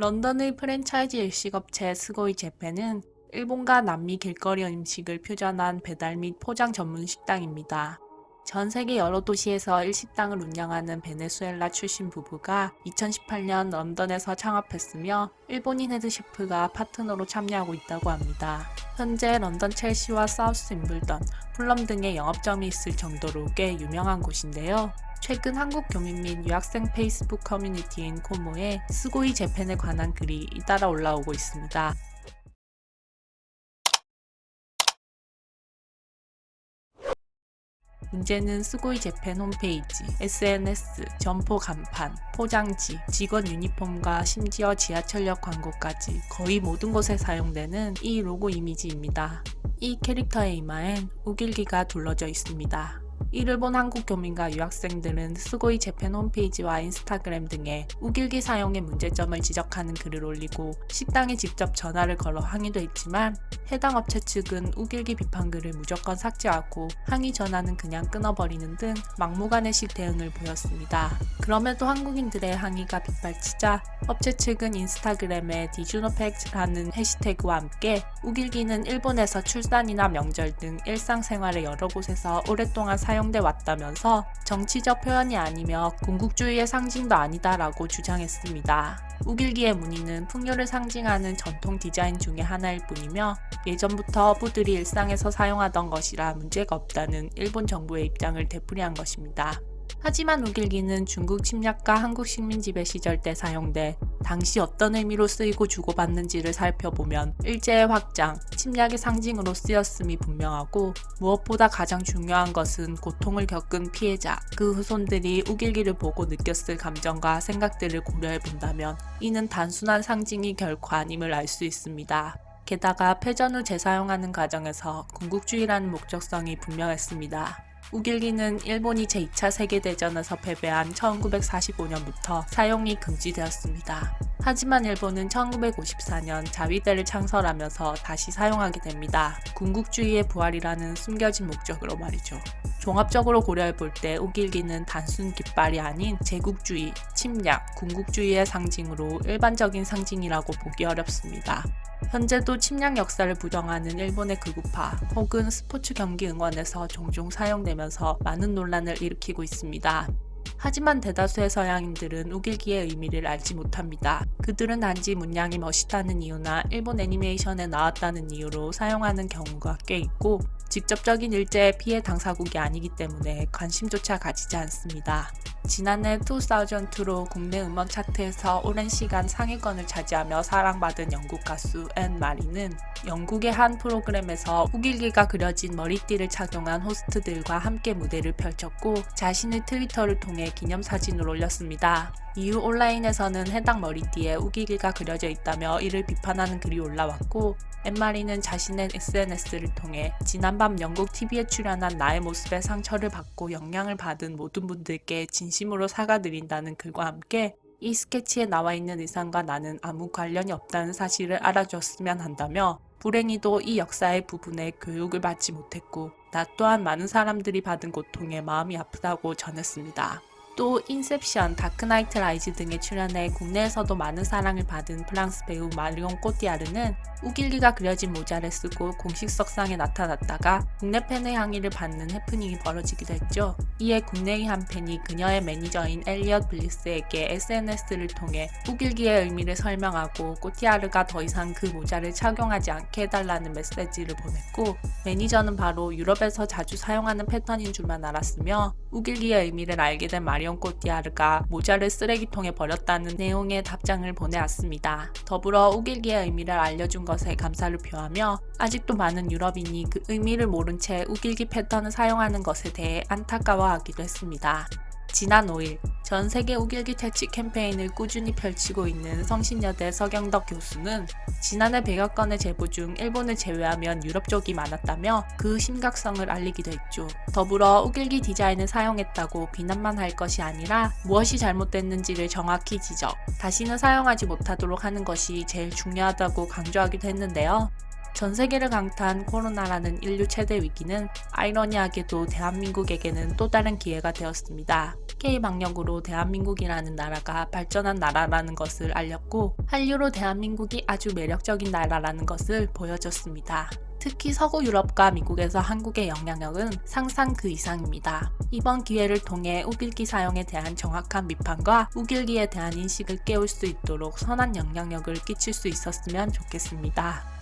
런던의 프랜차이즈 일식업체 스고이 재팬은 일본과 남미 길거리 음식을 퓨전한 배달 및 포장 전문 식당입니다. 전 세계 여러 도시에서 일식당을 운영하는 베네수엘라 출신 부부가 2018년 런던에서 창업했으며 일본인 헤드 셰프가 파트너로 참여하고 있다고 합니다. 현재 런던 첼시와 사우스 임블던, 풀럼 등의 영업점이 있을 정도로 꽤 유명한 곳인데요. 최근 한국 교민 및 유학생 페이스북 커뮤니티인 코모에 스고이 재팬에 관한 글이 잇따라 올라오고 있습니다. 문제는 스고이 재팬 홈페이지, SNS, 점포 간판, 포장지, 직원 유니폼과 심지어 지하철역 광고까지 거의 모든 곳에 사용되는 이 로고 이미지입니다. 이 캐릭터의 이마엔 우길기가 둘러져 있습니다. 이를 본 한국 교민과 유학생들은 스고이 재팬 홈페이지와 인스타그램 등에 우길기 사용의 문제점을 지적하는 글을 올리고 식당에 직접 전화를 걸어 항의도 했지만 해당 업체 측은 우길기 비판 글을 무조건 삭제하고 항의 전화는 그냥 끊어버리는 등 막무가내식 대응을 보였습니다. 그럼에도 한국인들의 항의가 빗발치자 업체 측은 인스타그램에 디주노팩트라는 해시태그와 함께 우길기는 일본에서 출산이나 명절 등 일상생활의 여러 곳에서 오랫동안 사용 돼 왔다면서 정치적 표현이 아니며 군국주의의 상징도 아니다라고 주장했습니다. 우길기의 무늬는 풍요를 상징하는 전통 디자인 중의 하나일 뿐이며 예전부터 어부들이 일상에서 사용하던 것이라 문제가 없다는 일본 정부의 입장을 되풀이한 것입니다. 하지만 우길기는 중국 침략과 한국 식민 지배 시절 때 사용돼 당시 어떤 의미로 쓰이고 주고받는지를 살펴보면 일제의 확장, 침략의 상징으로 쓰였음이 분명하고 무엇보다 가장 중요한 것은 고통을 겪은 피해자, 그 후손들이 우길기를 보고 느꼈을 감정과 생각들을 고려해 본다면 이는 단순한 상징이 결코 아님을 알 수 있습니다. 게다가 패전 후 재사용하는 과정에서 군국주의라는 목적성이 분명했습니다. 우길기는 일본이 제2차 세계대전에서 패배한 1945년부터 사용이 금지되었습니다. 하지만 일본은 1954년 자위대를 창설하면서 다시 사용하게 됩니다. 군국주의의 부활이라는 숨겨진 목적으로 말이죠. 종합적으로 고려해 볼 때 우길기는 단순 깃발이 아닌 제국주의, 침략, 군국주의의 상징으로 일반적인 상징이라고 보기 어렵습니다. 현재도 침략 역사를 부정하는 일본의 극우파 혹은 스포츠 경기 응원에서 종종 사용되면서 많은 논란을 일으키고 있습니다. 하지만 대다수의 서양인들은 우길기의 의미를 알지 못합니다. 그들은 단지 문양이 멋있다는 이유나 일본 애니메이션에 나왔다는 이유로 사용하는 경우가 꽤 있고 직접적인 일제의 피해 당사국이 아니기 때문에 관심조차 가지지 않습니다. 지난해 2002로 국내 음원 차트에서 오랜 시간 상위권을 차지하며 사랑받은 영국 가수 앤 마리는 영국의 한 프로그램에서 우길기가 그려진 머리띠를 착용한 호스트들과 함께 무대를 펼쳤고 자신의 트위터를 통해 기념사진을 올렸습니다. 이후 온라인에서는 해당 머리띠에 우길기가 그려져 있다며 이를 비판하는 글이 올라왔고 엠마리는 자신의 SNS를 통해 지난밤 영국 TV에 출연한 나의 모습에 상처를 받고 영향을 받은 모든 분들께 진심으로 사과드린다는 글과 함께 이 스케치에 나와 있는 의상과 나는 아무 관련이 없다는 사실을 알아줬으면 한다며 불행히도 이 역사의 부분에 교육을 받지 못했고 나 또한 많은 사람들이 받은 고통에 마음이 아프다고 전했습니다. 또 인셉션, 다크나이트 라이즈 등에 출연해 국내에서도 많은 사랑을 받은 프랑스 배우 마리옹 꼬띠아르는 우길기가 그려진 모자를 쓰고 공식 석상에 나타났다가 국내 팬의 항의를 받는 해프닝이 벌어지기도 했죠. 이에 국내의 한 팬이 그녀의 매니저인 엘리엇 블리스에게 SNS를 통해 우길기의 의미를 설명하고 꼬띠아르가 더 이상 그 모자를 착용하지 않게 해달라는 메시지를 보냈고 매니저는 바로 유럽에서 자주 사용하는 패턴인 줄만 알았으며 우길기의 의미를 알게 된 마리옹 꼬띠아르가 모자를 쓰레기통에 버렸다는 내용의 답장을 보내왔습니다. 더불어 우길기의 의미를 알려준 것에 감사를 표하며 아직도 많은 유럽인이 그 의미를 모른 채 우길기 패턴을 사용하는 것에 대해 안타까워하기도 했습니다. 지난 5일 전 세계 우길기 퇴치 캠페인을 꾸준히 펼치고 있는 성신여대 서경덕 교수는 지난해 100여 건의 제보 중 일본을 제외하면 유럽 쪽이 많았다며 그 심각성을 알리기도 했죠. 더불어 우길기 디자인을 사용했다고 비난만 할 것이 아니라 무엇이 잘못됐는지를 정확히 지적, 다시는 사용하지 못하도록 하는 것이 제일 중요하다고 강조하기도 했는데요. 전 세계를 강타한 코로나라는 인류 최대 위기는 아이러니하게도 대한민국에게는 또 다른 기회가 되었습니다. K방역으로 대한민국이라는 나라가 발전한 나라라는 것을 알렸고 한류로 대한민국이 아주 매력적인 나라라는 것을 보여줬습니다. 특히 서구 유럽과 미국에서 한국의 영향력은 상상 그 이상입니다. 이번 기회를 통해 우길기 사용에 대한 정확한 비판과 우길기에 대한 인식을 깨울 수 있도록 선한 영향력을 끼칠 수 있었으면 좋겠습니다.